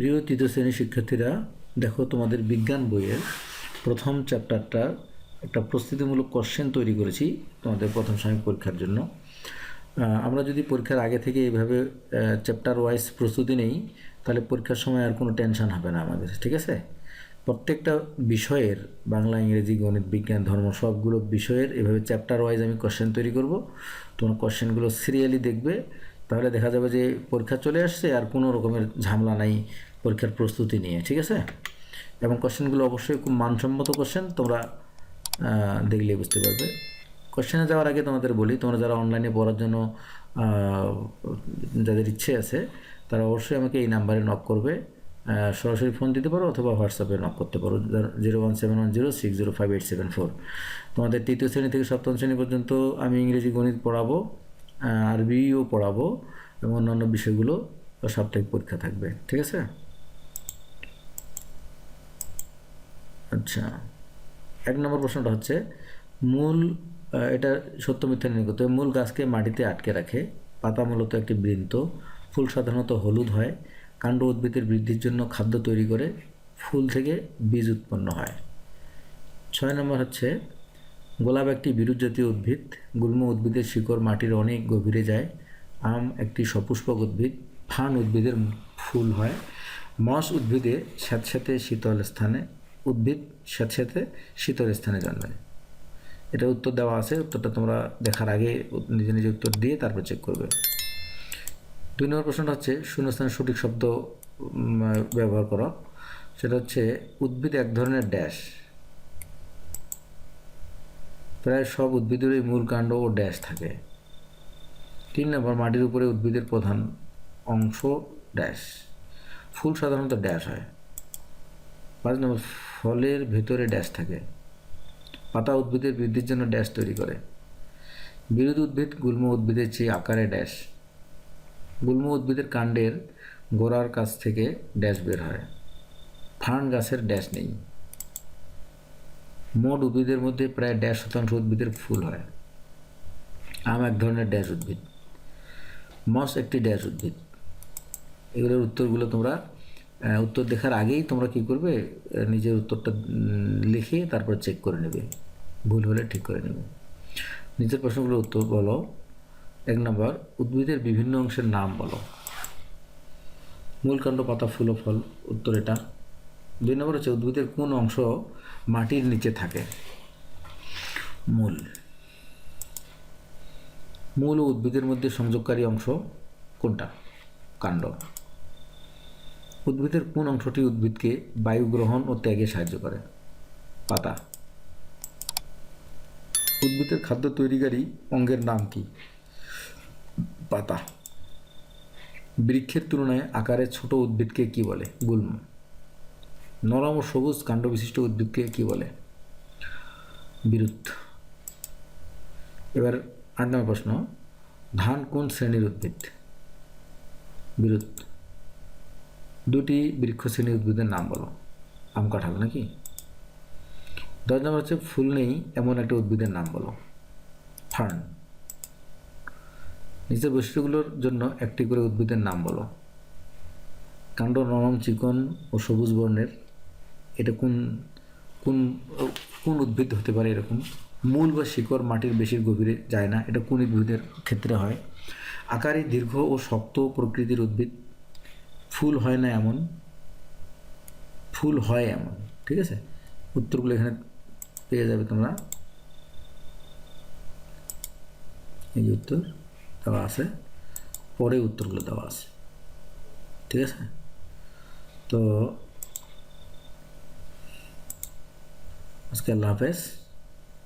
প্রিয় তৃতীয় শ্রেণির শিক্ষার্থীরা, দেখো তোমাদের বিজ্ঞান বইয়ের প্রথম চ্যাপ্টারটা একটা প্রস্তুতিমূলক কোশ্চেন তৈরি করেছি তোমাদের প্রথম সাময়িক পরীক্ষার জন্য। আমরা যদি পরীক্ষার আগে থেকে এইভাবে চ্যাপ্টার ওয়াইজ প্রস্তুতি নেই, তাহলে পরীক্ষার সময় আর কোনো টেনশন হবে না আমাদের, ঠিক আছে? প্রত্যেকটা বিষয়ের, বাংলা, ইংরেজি, গণিত, বিজ্ঞান, ধর্ম, সবগুলো বিষয়ের এভাবে চ্যাপ্টার ওয়াইজ আমি কোশ্চেন তৈরি করব। তোমার কোশ্চেনগুলো সিরিয়ালি দেখবে, তাহলে দেখা যাবে যে পরীক্ষা চলে আসছে আর কোনো রকমের ঝামেলা নাই। পরীক্ষার প্রস্তুতি নিয়ে ঠিক আছে? এবং কোশ্চেনগুলো অবশ্যই খুব মানসম্মত কোশ্চেন তোমরা আহ, দেখলেই বুঝতে পারবে। কোশ্চেনে যাওয়ার আগে তোমাদের বলি তোমরা যারা অনলাইনে পড়ার জন্য যাদের ইচ্ছে আছে তারা অবশ্যই আমাকে এই নাম্বারে নক করবে। সরাসরি ফোন দিতে পারো অথবা হোয়াটসঅ্যাপে নক করতে পারো। Zero one seven one zero six zero five eight seven four তোমাদের তৃতীয় শ্রেণি থেকে সপ্তম শ্রেণি পর্যন্ত আমি ইংরেজি গণিত পড়াবো আরবিও পড়াবো এবং অন্যান্য বিষয়গুলো সাপ্তাহিক পরীক্ষা থাকবে ঠিক আছে? আচ্ছা। এক নম্বর প্রশ্নটা হচ্ছে, মূল এটা সত্য মিথ্যা করতে মূল গাছকে মাটিতে আটকে রাখে, পাতা মূলত একটি বৃন্ত, ফুল সাধারণত হলুদ হয়, কাণ্ড উদ্ভিদের বৃদ্ধির জন্য খাদ্য তৈরি করে, ফুল থেকে বীজ উৎপন্ন হয়। ছয় নম্বর হচ্ছে, গোলাপ একটি বিরুৎ জাতীয় উদ্ভিদ, গুল্ম উদ্ভিদের শিকড় মাটির অনেক গভীরে যায়, আম একটি সপুষ্পক উদ্ভিদ, ফান উদ্ভিদের ফুল হয় মস উদ্ভিদে স্যাঁতস্যাঁতে শীতল স্থানে উদ্ভিদ স্যাঁতস্যাঁতে শীতল স্থানে জন্মায়। এটা উত্তর দেওয়া আছে, উত্তরটা তোমরা দেখার আগে নিজে নিজে উত্তর দিয়ে তারপর চেক করবে। দুই নম্বর প্রশ্নটা হচ্ছে, শূন্যস্থানের সঠিক শব্দ ব্যবহার করো। সেটা হচ্ছে, উদ্ভিদ এক ধরনের ড্যাশ। প্রায় সব উদ্ভিদেরই মূল কাণ্ড ও ড্যাশ থাকে। তিন নম্বর, মাটির উপরে উদ্ভিদের প্রধান অংশ ড্যাশ। ফুল সাধারণত ড্যাশ হয়। পাঁচ নম্বর ফলের ভেতরে ড্যাশ থাকে। পাতা উদ্ভিদের বৃদ্ধির জন্য ড্যাশ তৈরি করে। বিরোধ উদ্ভিদ গুল্ম উদ্ভিদের চেয়ে আকারে ড্যাশ গুল্ম উদ্ভিদের কাণ্ডের গোড়ার কাছ থেকে ড্যাশ বের হয়। ফার্ন গাছের ড্যাশ নেই। মোট উদ্ভিদের মধ্যে প্রায় ড্যাশ শতাংশ উদ্ভিদের ফুল হয়। আম এক ধরনের ড্যাশ উদ্ভিদ। মস একটি ড্যাশ উদ্ভিদ। এগুলোর উত্তরগুলো তোমরা উত্তর দেখার আগেই তোমরা কি করবে? নিজের উত্তরটা লিখে তারপর চেক করে নেবে। ভুল হলে ঠিক করে নেবে। নিজের প্রশ্নগুলোর উত্তর বলো। এক নম্বর, উদ্ভিদের বিভিন্ন অংশের নাম বলো। মূল কাণ্ড, পাতা, ফুল ফল, উত্তর এটা। দুই নম্বর হচ্ছে, উদ্ভিদের কোন অংশ মাটির নিচে থাকে? মূল। মূল ও উদ্ভিদের মধ্যে সংযোগকারী অংশ কোনটা? কাণ্ড। উদ্ভিদের কোন অংশটি উদ্ভিদকে বায়ু গ্রহণ ও ত্যাগে সাহায্য করে? পাতা। উদ্ভিদের খাদ্য তৈরিকারী অঙ্গের নাম কি? পাতা। বৃক্ষের তুলনায় আকারে ছোট উদ্ভিদকে কি বলে? গুল্ম। নরম ও সবুজ কাণ্ড বিশিষ্ট উদ্ভিদকে কি বলে? বিরুৎ এবার আট নম্বর প্রশ্ন, ধান কোন শ্রেণির উদ্ভিদ? বিরুৎ দুটি বৃক্ষ শ্রেণির উদ্ভিদের নাম বলো। আম, কাঁঠাল নাকি? দশ নম্বর হচ্ছে ফুল নেই, এমন একটা উদ্ভিদের নাম বলো। ফার্ন। নিচের বৈশিষ্ট্যগুলোর জন্য একটি করে উদ্ভিদের নাম বলো। কাণ্ড নরম চিকন ও সবুজ বর্ণের, এটা কোন কোন কোন উদ্ভিদ হতে পারে এরকম? মূল বা শিকড় মাটির বেশির গভীরে যায় না, এটা কোন উদ্ভিদের ক্ষেত্রে হয়? আকারে, দীর্ঘ ও শক্ত প্রকৃতির উদ্ভিদ ফুল হয় না এমন। ফুল হয় এমন, ঠিক আছে? উত্তরগুলো এখানে পেয়ে যাবে তোমরা। এই যে উত্তর দেওয়া আছে, পরে উত্তরগুলো দেওয়া আছে, ঠিক আছে? তো আজকে আল্লাহ হাফেজ।